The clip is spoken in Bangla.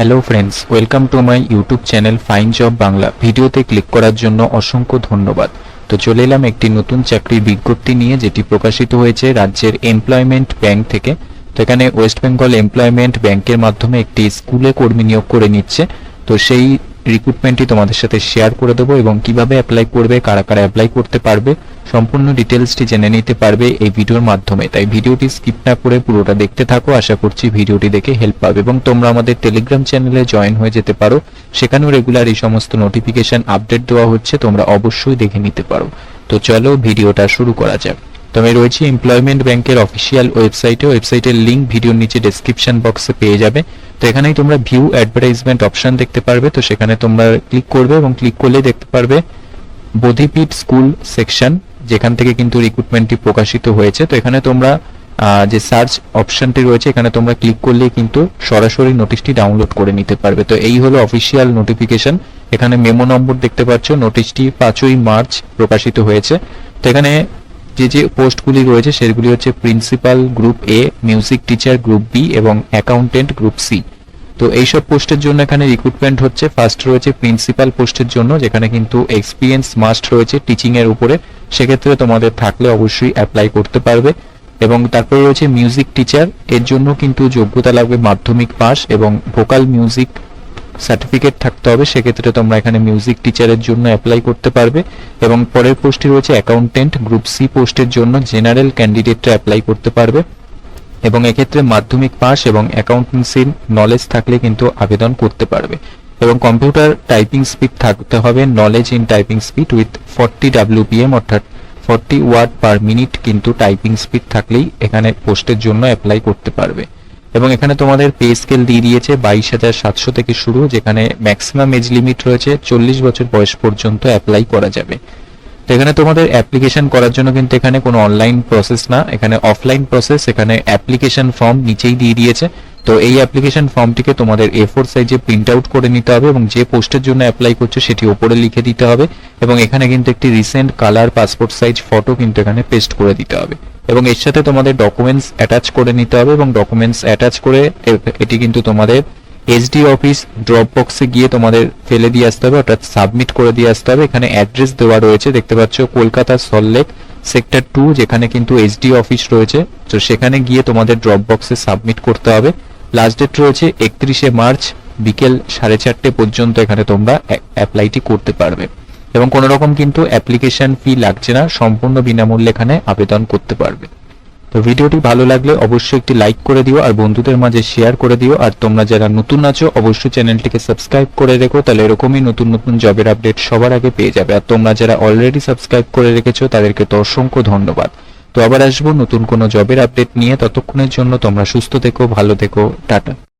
Hello friends welcome to my YouTube channel fine job Bangla ভিডিওতে ক্লিক করার জন্য অসংখ্য ধন্যবাদ। তো চলে এলাম একটি নতুন চাকরির বিজ্ঞপ্তি নিয়ে, যেটি প্রকাশিত হয়েছে রাজ্যের এমপ্লয়মেন্ট ব্যাংক থেকে। তো এখানে ওয়েস্ট বেঙ্গল এমপ্লয়মেন্ট ব্যাংকের মাধ্যমে একটি স্কুলে কর্মী নিয়োগ করে নিচ্ছে। তো সেই রিক্রুটমেন্টটি তোমাদের সাথে শেয়ার করে দেবো এবং কীভাবে অ্যাপ্লাই করবে, কারা কারা অ্যাপ্লাই করতে পারবে, সম্পূর্ণ ডিটেলসটি জেনে নিতে পারবে এই ভিডিওর মাধ্যমে। তাই ভিডিওটি স্কিপ না করে পুরোটা দেখতে থাকো। আশা করছি ভিডিওটি দেখে হেল্প পাবে এবং তোমরা আমাদের টেলিগ্রাম চ্যানেলে জয়েন হয়ে যেতে পারো। সেখানেও রেগুলার এই সমস্ত নোটিফিকেশন আপডেট দেওয়া হচ্ছে, তোমরা অবশ্যই দেখে নিতে পারো। তো চলো ভিডিওটা শুরু করা যাক। তো আমি রয়েছি এমপ্লয়মেন্ট ব্যাংকের অফিসিয়াল ওয়েবসাইটে ওয়েবসাইটের লিংক ভিডিওর নিচে ডেসক্রিপশন বক্সে পেয়ে যাবে। তো এখানেই তোমরা ভিউ অ্যাডভার্টাইজমেন্ট অপশন দেখতে পারবে। তো সেখানে তোমরা ক্লিক করবে এবং ক্লিক করলেই দেখতে পারবে বোধিপীঠ স্কুল সেকশন যেখান থেকে কিন্তু রিক্রুটমেন্টটি প্রকাশিত হয়েছে। তো এখানে তোমরা যে সার্চ অপশনটি রয়েছে, এখানে তোমরা ক্লিক করলেই কিন্তু সরাসরি নোটিশটি ডাউনলোড করে নিতে পারবে। তো এই হলো অফিসিয়াল নোটিফিকেশন এখানে মেমো নম্বর দেখতে পাচ্ছ। নোটিশটি পাঁচই মার্চ প্রকাশিত হয়েছে। তো এখানে যে যে পোস্টগুলি রয়েছে সেগুলি হচ্ছে principal group A music teacher group B এবং অ্যাকাউন্টেন্ট গ্রুপ সি তো এইসব পোস্টের জন্য এখানে রিক্রুটমেন্ট হচ্ছে। ফার্স্ট রয়েছে প্রিন্সিপাল পোস্টের জন্য, যেখানে কিন্তু এক্সপিরিয়েন্স মাস্ট রয়েছে টিচিং এর উপরে। সেক্ষেত্রে তোমাদের থাকলে অবশ্যই অ্যাপ্লাই করতে পারবে। এবং তারপরে রয়েছে মিউজিক টিচার এর জন্য কিন্তু যোগ্যতা লাগবে মাধ্যমিক পাস এবং ভোকাল মিউজিক সার্টিফিকেট থাকতে হবে, সেক্ষেত্রে তোমরা এখানে মিউজিক টিচারের জন্য অ্যাপ্লাই করতে পারবে এবং পরের পোস্টটি রয়েছে অ্যাকাউন্টেন্ট গ্রুপ সি পোস্টের জন্য জেনারেল ক্যান্ডিডেটরা অ্যাপ্লাই করতে পারবে। এবং এক্ষেত্রে মাধ্যমিক পাস এবং অ্যাকাউন্টেন্সির নলেজ থাকলে কিন্তু আবেদন করতে পারবে। এবং কম্পিউটার টাইপিং স্পিড থাকতে হবে knowledge in typing speed with forty WPM অর্থাৎ ফর্টি ওয়ার্ড পার মিনিট কিন্তু টাইপিং স্পিড থাকলেই এখানে পোস্টের জন্য অ্যাপ্লাই করতে পারবে। এবং এখানে তোমাদের পে স্কেল দিয়ে দিয়েছে বাইশ হাজার সাতশো থেকে শুরু, যেখানে ম্যাক্সিমাম এজ লিমিট রয়েছে চল্লিশ বছর বয়স পর্যন্ত অ্যাপ্লাই করা যাবে। তো এখানে তোমাদের অ্যাপ্লিকেশন করার জন্য কিন্তু এখানে কোনো অনলাইন প্রসেস না, এখানে অফলাইন প্রসেস এখানে অ্যাপ্লিকেশন ফর্ম নিচেই দিয়ে দিয়েছে। তো এই অ্যাপ্লিকেশন ফর্মটিকে তোমাদের এ ফোর সাইজে প্রিন্ট আউট করে নিতে হবে এবং যে পোস্টের জন্য অ্যাপ্লাই করছ সেটি ওপরে লিখে দিতে হবে এবং এখানে কিন্তু একটি recent colour passport size photo কিন্তু এখানে পেস্ট করে দিতে হবে। এবং এর সাথে তোমাদের ডকুমেন্টস অ্যাটাচ করে নিতে হবে এবং ডকুমেন্টস অ্যাটাচ করে এটি কিন্তু তোমাদের এসডি অফিস ড্রপ বক্সে গিয়ে তোমাদের ফেলে দিয়ে আসতে হবে, অর্থাৎ সাবমিট করে দিয়ে আসতে হবে। এখানে অ্যাড্রেস দেওয়া রয়েছে, দেখতে পাচ্ছ কলকাতা সল্লেক সেক্টর টু যেখানে কিন্তু এসডি অফিস রয়েছে। তো সেখানে গিয়ে তোমাদের ড্রপ বক্সে সাবমিট করতে হবে। লাস্ট ডেট রয়েছে একত্রিশে মার্চ বিকেল সাড়ে চারটে পর্যন্ত এখানে তোমরা অ্যাপ্লাইটি করতে পারবে। এবং কোনো রকম কিন্তু অ্যাপ্লিকেশন ফি লাগছে না, সম্পূর্ণ বিনামূল্যে এখানে আবেদন করতে পারবে। তো ভিডিওটি ভালো লাগলে অবশ্যই একটি লাইক করে দিও আর বন্ধুদের মাঝে শেয়ার করে দিও। আর তোমরা যারা নতুন আছো, অবশ্যই চ্যানেলটিকে সাবস্ক্রাইব করে রেখো, তাহলে এরকমই নতুন নতুন জবের আপডেট সবার আগে পেয়ে যাবে। আর তোমরা যারা অলরেডি সাবস্ক্রাইব করে রেখেছো, তাদেরকে তো অসংখ্য ধন্যবাদ। তো আবার আসব নতুন কোনো জবের আপডেট নিয়ে। ততক্ষণের জন্য তোমরা সুস্থ থেকো, ভালো থেকো, টাটা।